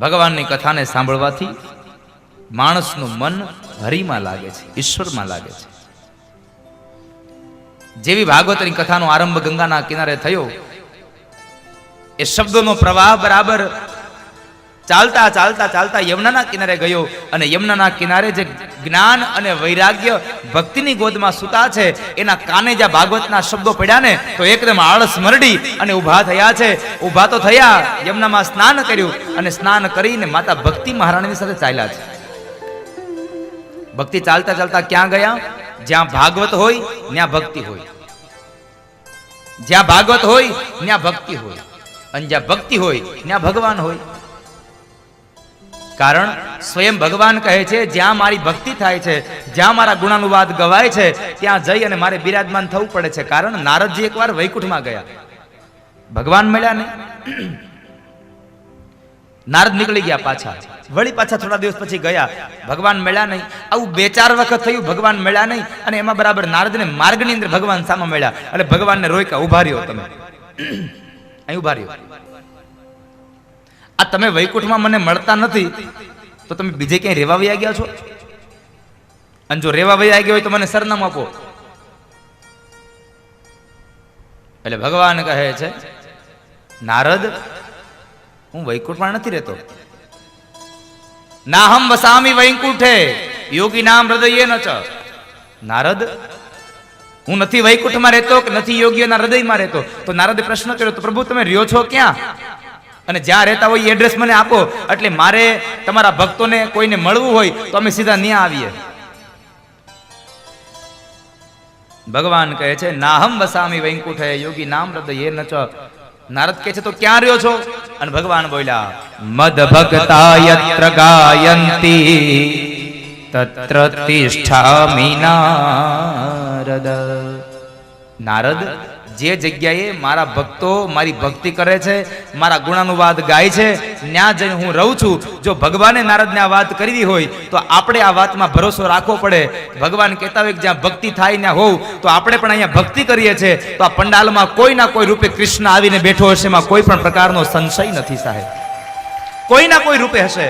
ભગવાનની કથાને સાંભળવાથી માણસનું મન હરિમાં લાગે છે, ઈશ્વરમાં લાગે છે. જેવી ભાગવતની કથાનો આરંભ ગંગાના કિનારે થયો, એ શબ્દોનો પ્રવાહ બરાબર ચાલતા ચાલતા ચાલતા યમુનાના કિનારે ગયો અને યમુનાના કિનારે જે જ્ઞાન અને વૈરાગ્ય ભક્તિની ગોદમાં સુતા છે, એના કાને જ્યાં ભાગવતના શબ્દો પડ્યા ને, તો એકદમ આળસ મરડી અને ઊભા થયા છે. ઊભા તો થયા, યમુનામાં સ્નાન કર્યું અને સ્નાન કરીને માતા ભક્તિ મહારાણીની સાથે ચાલ્યા છે. ભક્તિ ચાલતા ચાલતા ક્યાં ગયા? જ્યાં ભાગવત હોય, ત્યાં ભક્તિ હોય. જ્યાં ભાગવત હોય, ત્યાં ભક્તિ હોય. અને જ્યાં ભક્તિ હોય, ત્યાં ભગવાન હોય. કારણ સ્વયં ભગવાન કહે છે, જ્યાં મારી ભક્તિ થાય છે, જ્યાં મારા ગુણાનુવાદ ગવાય છે, ત્યાં જઈ અને મારે બિરાજમાન થવું પડે છે. કારણ નારદજી એકવાર વૈકુંઠમાં ગયા. ભગવાન મળ્યા નહીં નારદ નીકળી ગયા પાછા. વળી પાછા થોડા દિવસ પછી ગયા. ભગવાન મળ્યા નહીં. આવું બે ચાર વખત થયું, ભગવાન મળ્યા નહીં. અને એમાં બરાબર નારદને માર્ગની અંદર ભગવાન સામે મળ્યા. એટલે ભગવાનને રોક્યા ઊભા રહ્યો તમે. અહીં ઊભા રહ્યો. આ તમે વૈકુંઠમાં મને મળતા નથી, તો તમે બીજે ક્યાંય રેવા વયા ગયા છો? અને જો રેવા વયા ગયા હોય તો મને સરનામું આપો. એટલે ભગવાન કહે છે, નારદ, હું વૈકુંઠમાં નથી રહેતો. નાહમ વસામી વૈકુંઠે, યોગી નામ હૃદય ન ચ. નારદ, હું નથી વૈકુંઠમાં રહેતો કે નથી યોગીઓના હૃદયમાં રહેતો? તો નારદે પ્રશ્ન કર્યો, તો પ્રભુ, તમે રહ્યો છો ક્યાં? અને જ્યાં રહેતા હોય એ એડ્રેસ મને આપો. એટલે મારે તમારા ભક્તોને કોઈને મળવું હોય તો અમે સીધા ત્યાં આવીએ. ભગવાન કહે છે, નાહમ વસામી વૈકુંઠે, યોગી નામ હૃદય ન ચ. નારદ કહે છે, તો ક્યાં રહ્યો છો? અને ભગવાન બોલ્યા, મદ ભક્તા યત્ર ગાયંતી, તત્ર તિષ્ઠામિ નારદ. નારદ, જે જગ્યાએ મારા ભક્તો મારી ભક્તિ કરે છે, મારા ગુણાનુવાદ ગાય છે ત્યાં જઈને હું રહું છું. જો ભગવાને નારદને આ વાત કરવી હોય, તો આપણે આ વાતમાં ભરોસો રાખવો પડે. ભગવાન કહેતા હોય કે જ્યાં ભક્તિ થાય ત્યાં હોવ તો આપણે પણ અહીંયા ભક્તિ કરીએ છીએ. તો આ પંડાલમાં કોઈ ના કોઈ રૂપે કૃષ્ણ આવીને બેઠો હશે, એમાં કોઈ પણ પ્રકારનો સંશય નથી સાહેબ. કોઈ ના કોઈ રૂપે હશે.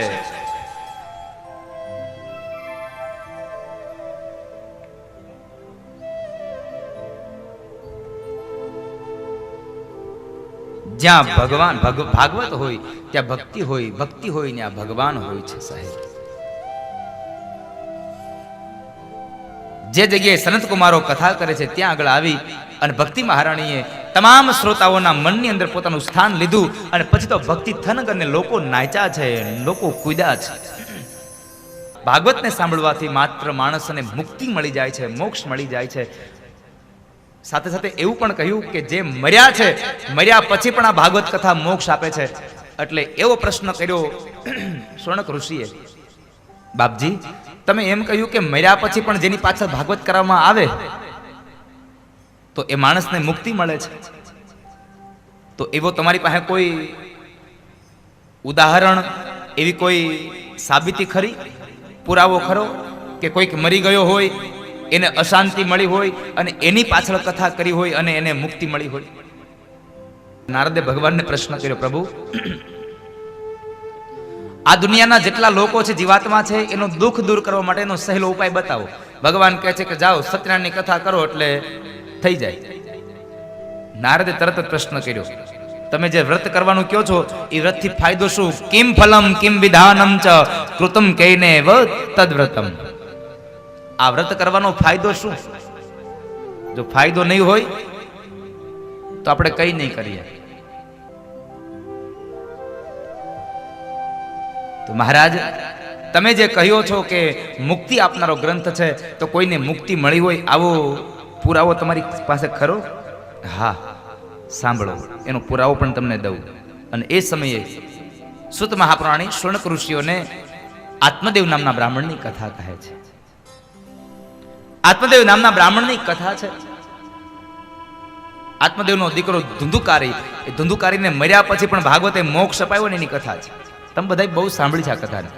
જ્યાં ભગવાન, ભગ- ભાગવત હોય, ત્યાં ભક્તિ હોય ભક્તિ હોય ત્યાં ભગવાન હોય છે સાહેબ. જે જગ્યાએ સનત કુમારો કથા કરે છે, ત્યાં આગળ આવી અને ભક્તિ મહારાણીએ તમામ શ્રોતાઓના મનની અંદર પોતાનું સ્થાન લીધું અને પછી તો ભક્તિ થનગ અને લોકો નાચ્યા છે, લોકો કૂદ્યા છે. ભાગવતને સાંભળવાથી માત્ર માણસને મુક્તિ મળી જાય છે, મોક્ષ મળી જાય છે. સાથે સાથે એવું પણ કહ્યું કે જે મર્યા છે, મર્યા પછી પણ આ ભાગવત કથા મોક્ષ આપે છે. એટલે એવો પ્રશ્ન કર્યો સ્વર્ણક ઋષિએ. બાપજી, તમે એમ કહ્યું કે મર્યા પછી પણ જેની પાછળ ભાગવત કરવામાં આવે, તો એ માણસને મુક્તિ મળે છે. તો એવો તમારી પાસે કોઈ ઉદાહરણ, એવી કોઈ સાબિતી ખરી? પુરાવો ખરો કે કોઈક મરી ગયો હોય એને અશાંતિ મળી હોય અને એની પાછળ કથા કરી હોય અને એને મુક્તિ મળી હોય. નારદે ભગવાનને પ્રશ્ન કર્યો, પ્રભુ, આ દુનિયાના જેટલા લોકો છે, જીવાત્મા છે, એનો દુઃખ દૂર કરવા માટેનો સહેલો ઉપાય બતાવો. ભગવાન કહે છે કે, જાઓ, સત્યનારાયણની કથા કરો એટલે થઈ જાય. નારદે તરત જ પ્રશ્ન કર્યો, તમે જે વ્રત કરવાનું કહો છો, એ વ્રતથી ફાયદો શું? કિમ ફલમ, કિમ વિધાનમ ચ, કૃતમ કહીને વ તદ્વ્રતમ આ વ્રત કરવાનો ફાયદો શું? જો ફાયદો નહીં હોય, તો આપણે કઈ નહીં કરીએ. તો મહારાજ, તમે જે કહ્યો છો કે મુક્તિ આપનારો ગ્રંથ છે, તો કોઈને મુક્તિ મળી હોય, આવો પુરાવો તમારી પાસે ખરો? હા, સાંભળો, એનો પુરાવો પણ તમને દઉં. અને એ સમયે સુત મહાપ્રાણી શૌનક ઋષિઓને આત્મદેવ નામના બ્રાહ્મણની કથા કહે છે. આત્મદેવ નામના બ્રાહ્મણની કથા છે. આત્મદેવનો દીકરો ધુંધુકારી, એ ધુંધુકારીને મર્યા પછી પણ ભાગવતે મોક્ષ અપાયો એની કથા છે. તમે બધા બહુ સાંભળી છે આ કથાને.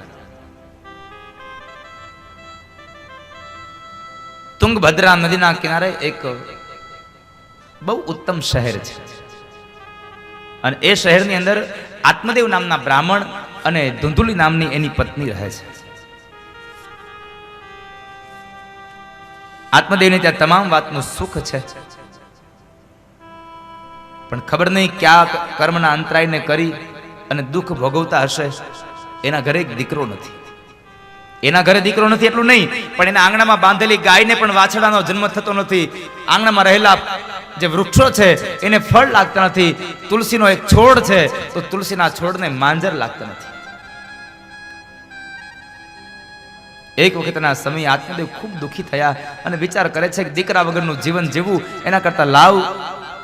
તુંગભદ્રા નદીના કિનારે એક બહુ ઉત્તમ શહેર છે. અને એ શહેરની અંદર આત્મદેવ નામના બ્રાહ્મણ અને ધુંધુલી નામની એની પત્ની રહે છે. આત્મદેવને ત્યાં તમામ વાતનું સુખ છે. પણ ખબર નહીં ક્યાં કર્મના અંતરાયને કરી અને દુઃખ ભોગવતા હશે. એના ઘરે દીકરો નથી. એના ઘરે દીકરો નથી એટલું નહીં, પણ એના આંગણામાં બાંધેલી ગાયને પણ વાછડાનો જન્મ થતો નથી. આંગણામાં રહેલા જે વૃક્ષો છે, એને ફળ લાગતા નથી. તુલસીનો એક છોડ છે, તો તુલસીના છોડને માંજર લાગતા નથી. એક વખતના સમય આત્મદેવ ખૂબ દુઃખી થયા અને વિચાર કરે છે કે દીકરા વગરનું જીવન જીવવું એના કરતા લાવ,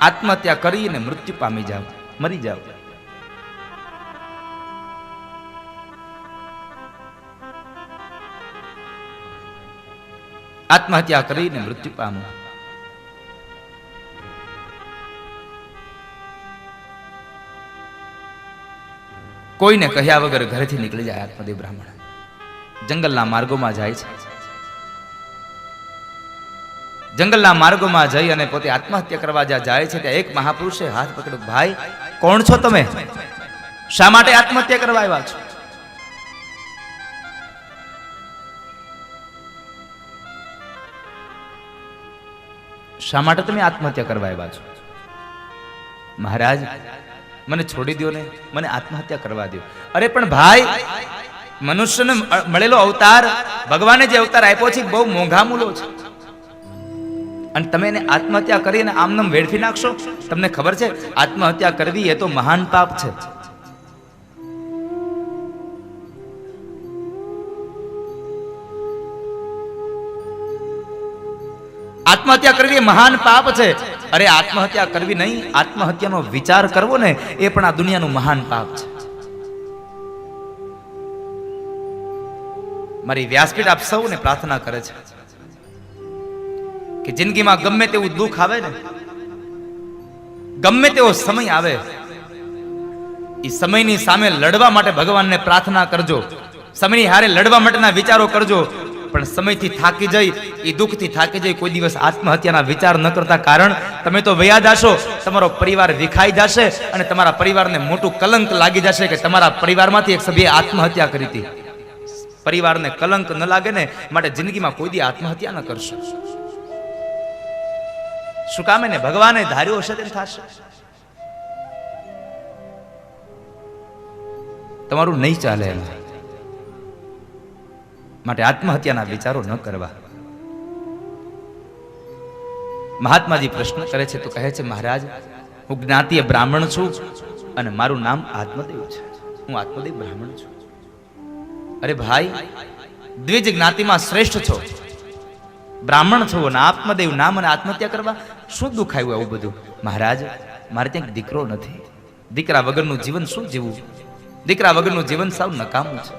આત્મહત્યા કરીને મૃત્યુ પામી જાવ મરી જાવ આત્મહત્યા કરીને મૃત્યુ પામવું કોઈને કહ્યા વગર ઘરેથી નીકળી જાય આત્મદેવ બ્રાહ્મણ. જંગલના માર્ગોમાં જાય છે. જંગલના માર્ગોમાં જઈ અને પોતે આત્મહત્યા કરવા જ્યાં જાય છે, ત્યાં એક મહાપુરુષે હાથ પકડ્યો, ભાઈ, કોણ છો તમે? શા માટે આત્મહત્યા કરવા આવ્યા છો? શા માટે તમે આત્મહત્યા કરવા આવ્યા છો? મહારાજ, મને છોડી દો ને, મને આત્મહત્યા કરવા દો અરે, પણ ભાઈ મનુષ્યને મળેલો અવતાર ભગવાને જે અવતાર આપ્યો છે બહુ મોંઘા મૂલો છે. અને તમે એને આત્મહત્યા કરીને આમનામ વેડફી નાખશો? તમને ખબર છે, આત્મહત્યા કરવી એ તો મહાન પાપ છે. આત્મહત્યા કરવી એ મહાન પાપ છે. અરે, આત્મહત્યા કરવી નહીં, આત્મહત્યાનો વિચાર કરવો ને, એ પણ આ દુનિયાનું મહાન પાપ છે. મારી વ્યાસપીઠ આપ સૌને પ્રાર્થના કરે છે કે જિંદગીમાં ગમે તેવું દુઃખ આવે ને, ગમે તેવો સમય આવે એ સમયની સામે લડવા માટે ભગવાનને પ્રાર્થના કરજો. સમયની હારે લડવા માટેના વિચારો કરજો. પણ સમયથી થાકી જઈ એ દુઃખથી થાકી જઈ કોઈ દિવસ આત્મહત્યાના વિચાર ન કરતા કારણ, તમે તો વયા જાશો, તમારો પરિવાર વિખાઈ જશે અને તમારા પરિવારને મોટું કલંક લાગી જશે કે તમારા પરિવારમાંથી એક સભ્યે આત્મહત્યા કરી હતી. પરિવારને કલંક ન લાગે ને, માટે જિંદગીમાં કોઈ દી આત્મહત્યા ન કરશો. શું કામે એને ભગવાને ધાર્યો હશે તેમ થશે? તમારું નહીં ચાલે એમ. માટે આત્મહત્યાના વિચારો ન કરવા. મહાત્માજી પ્રશ્ન કરે છે, તો કહે છે, મહારાજ, હું જ્ઞાતીય બ્રાહ્મણ છું અને મારું નામ આત્મદેવ છે. હું આત્મદેવ બ્રાહ્મણ છું. અરે ભાઈ, દ્વિજ જ્ઞાતિમાં શ્રેષ્ઠ છો. બ્રાહ્મણ છો ને આત્મદેવ નામ અને આત્મહત્યા કરવા શું દુઃખ આવ્યું આવું બધું? મહારાજ, મારે ત્યાં દીકરો નથી. દીકરા વગરનું જીવન શું જીવવું? દીકરા વગરનું જીવન સાવ નકામું છે.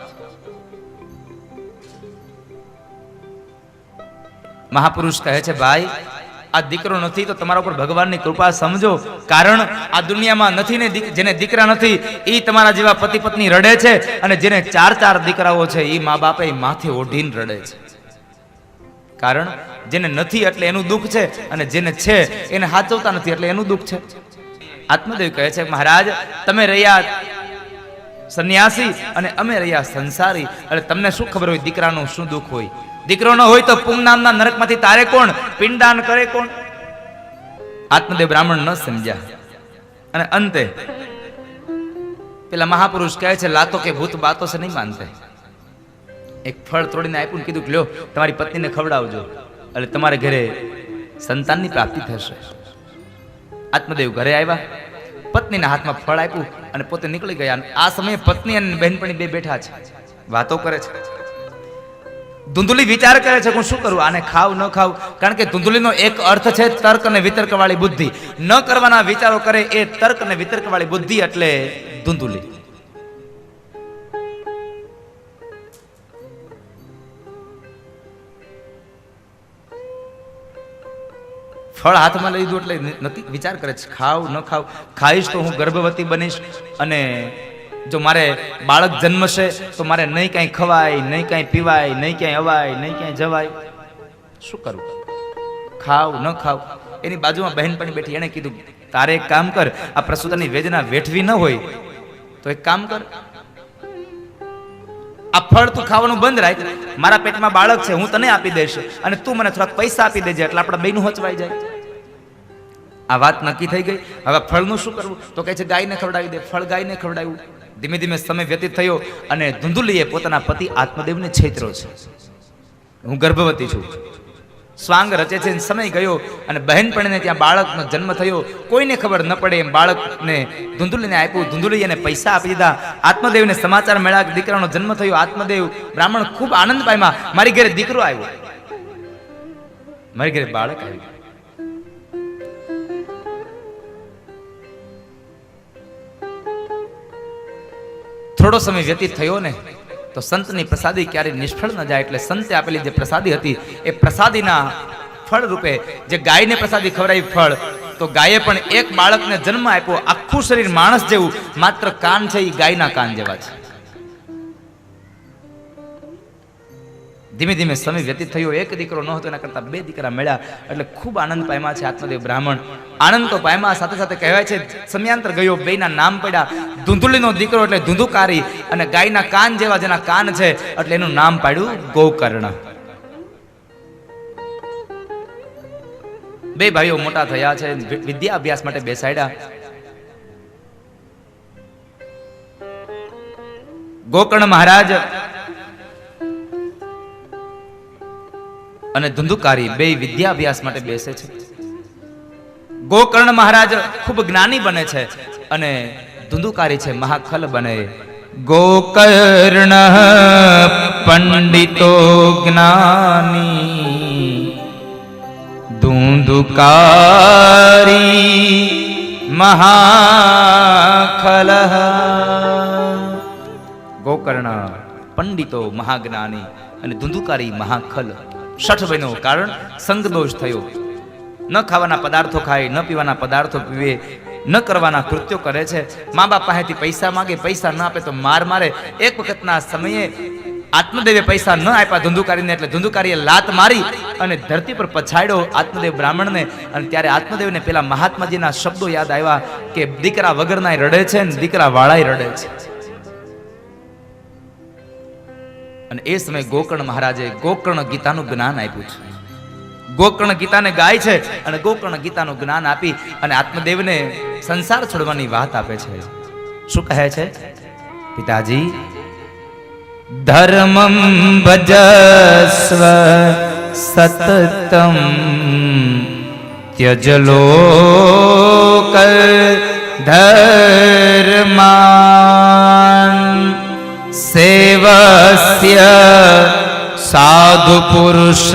મહાપુરુષ કહે છે, ભાઈ આ દીકરો નથી, તો તમારા ઉપર ભગવાનની કૃપા, સમજો. કારણ આ દુનિયામાં નથી ને જેને દીકરા નથી એ તમારા જેવા પતિ પત્ની રડે છે અને જેને ચાર ચાર દીકરાઓ છે એ મા બાપે માથે ઓઢીને રડે છે. કારણ જેને નથી એટલે એનું દુઃખ છે અને જેને છે, એને હાચવતા નથી એટલે એનું દુઃખ છે. આત્મદેવ કહે છે, મહારાજ, તમે રહ્યા સંન્યાસી અને અમે રહ્યા સંસારી. એટલે તમને શું ખબર હોય દીકરાનું શું દુઃખ હોય? દીકરો ન હોય તો પુંગ નામના નરકમાંથી તારે કોણ? પિંડદાન કરે કોણ? આત્મદેવ બ્રાહ્મણ ન સમજ્યા. અને અંતે, પેલા મહાપુરુષ કહે છે, લાતો કે ભૂત બાતો છે નહીં માનતે. એક ફળ તોડીને આપ્યું ને કીધું કે, લ્યો, તમારી પત્નીને ખવડાવજો, એટલે તમારે ઘરે સંતાનની પ્રાપ્તિ થશે. આત્મદેવ ઘરે આવ્યા, પત્નીના હાથમાં ફળ આપ્યું અને પોતે નીકળી ગયા. આ સમયે પત્ની અને બહેનપણી બે બેઠા છે. વાતો કરે છે. ધૂંધુલી વિચાર કરે છે કે હું શું કરું? આને ખાવ, ન ખાવ. કારણ કે ધૂંધુલીનો એક અર્થ છે તર્ક અને વિતર્કવાળી બુદ્ધિ. ન કરવાના વિચારો કરે એ તર્ક અને વિતર્ક વાળી બુદ્ધિ એટલે ધૂંધુલી. ફળ હાથમાં લઈ લીધું એટલે નથી, વિચાર કરે છે, ખાવ, ન ખાવ. ખાઈશ તો હું ગર્ભવતી બનીશ અને જો મારે બાળક જન્મશે, તો મારે નહીં કાંઈ ખવાય, નહીં કાંઈ પીવાય, નહીં ક્યાંય અવાય, નહીં ક્યાંય જવાય. શું કરવું ખાવ, ન ખાવ. એની બાજુમાં બહેનપણી બેઠી, એણે કીધું, તારે એક કામ કર, આ પ્રસૂતાની વેદના વેઠવી ન હોય, તો એક કામ કર. આ ફળ તું ખાવાનું બંધ રાખ. મારા પેટમાં બાળક છે, હું તને આપી દઈશ અને તું મને થોડાક પૈસા આપી દેજે, એટલે આપણા બેનું હચવાઈ જાય. આ વાત નક્કી થઈ ગઈ. હવે ફળનું શું કરવું? તો કહે છે, ગાયને ખવડાવી દે. ફળ ગાયને ખવડાવ્યું. ધીમે ધીમે સમય વ્યતીત થયો અને ધુંધુલીએ પોતાના પતિ આત્મદેવને છેતરો છે. હું ગર્ભવતી છું. સ્વાંગ રચે છે સમય ગયો અને બહેનપણીને ત્યાં બાળકનો જન્મ થયો. કોઈને ખબર ન પડે એમ બાળકને ધુંધુલીને આપ્યું. ધુંધુલીને પૈસા આપી દીધા. આત્મદેવને સમાચાર મળ્યા કે દીકરાનો જન્મ થયો. આત્મદેવ બ્રાહ્મણ ખૂબ આનંદ પામ્યા. મારી ઘરે દીકરો આવ્યો. મારી ઘરે બાળક આવ્યું. થોડો સમય વ્યતીત થયો ને, તો સંતની પ્રસાદી ક્યારેય નિષ્ફળ ન જાય એટલે સંતે આપેલી જે પ્રસાદી હતી, એ પ્રસાદીના ફળ રૂપે જે ગાયને પ્રસાદી ખવડાવી ફળ, તો ગાયે પણ એક બાળકને જન્મ આપ્યો, આખું શરીર માણસ જેવું, માત્ર કાન છે એ ગાયના કાન જેવા છે. ધીમે ધીમે સમય વ્યતીત થયો. એક દીકરો ન હતો, એના કરતા બે દીકરા મળ્યા. એટલે ખૂબ આનંદ પામ્યા છે આત્મદેવ બ્રાહ્મણ. આનંદ તો પામ્યા, સાથે સાથે કહેવાય છે, સમયાંતર ગયો બેના નામ પડ્યા. ધૂંધુલીનો દીકરો એટલે ધૂંધુકારી અને ગાયના કાન જેવા જેના કાન છે, એટલે એનું નામ પાડ્યું ગોકર્ણ. બે ભાઈઓ મોટા થયા છે વિદ્યા અભ્યાસ માટે બેસાડ્યા. ગોકર્ણ મહારાજ અને ધુંધુકારી બે વિદ્યાભ્યાસ માટે બેસે છે. ગોકર્ણ મહારાજ ખૂબ જ્ઞાની બને છે અને ધુંધુકારી છે, મહાખલ બને. ગોકર્ણ પંડિતો જ્ઞાની, ધુંધુકારી મહાખલ. ગોકર્ણ પંડિતો મહાજ્ઞાની અને ધુંધુકારી મહાખલ. શઠ બન્યો કારણ સંગ દોષ થયો. ન ખાવાના પદાર્થો ખાય, ન પીવાના પદાર્થો પીવે, ન કરવાના કૃત્યો કરે છે. મા બાપ પાસેથી પૈસા માગે, પૈસા ન આપે તો માર મારે. એક વખતના સમયે આત્મદેવે પૈસા ન આપ્યા ધુંધુકારીને એટલે ધુંધુકારીએ લાત મારી અને ધરતી પર પછાડ્યો આત્મદેવ બ્રાહ્મણને. અને ત્યારે આત્મદેવને પેલા મહાત્માજીના શબ્દો યાદ આવ્યા કે દીકરા વગરના રડે છે ને દીકરા વાળાય રડે છે. અને એ સમયે ગોકર્ણ મહારાજે ગોકર્ણ ગીતાનું જ્ઞાન આપ્યું છે. ગોકર્ણ ગીતાને ગાય છે અને ગોકર્ણ ગીતાનું જ્ઞાન આપી અને આત્મદેવને સંસાર છોડવાની વાત આપે છે. શું કહે છે? પિતાજી, ધર્મમ ભજસ્વ સતતમ ત્યજલોક ધર્માન સેવસ્ય સાધુ પુરુષ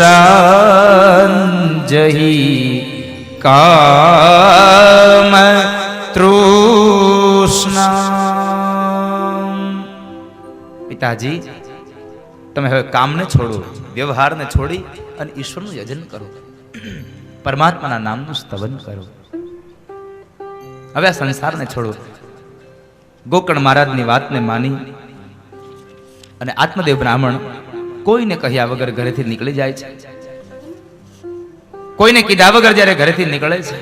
જહી કામ તૃષ્ણા પિતાજી તમે હવે કામને છોડો, વ્યવહારને છોડી અને ઈશ્વરનું યજન કરો. પરમાત્માના નામનું સ્તવન કરો. હવે આ સંસારને છોડો. ગોકર્ણ મહારાજની વાતને માની અને આત્મદેવ બ્રાહ્મણ કોઈને કહ્યા વગર ઘરેથી નીકળી જાય છે? કોઈને કીધા વગર જ્યારે ઘરેથી નીકળે છે?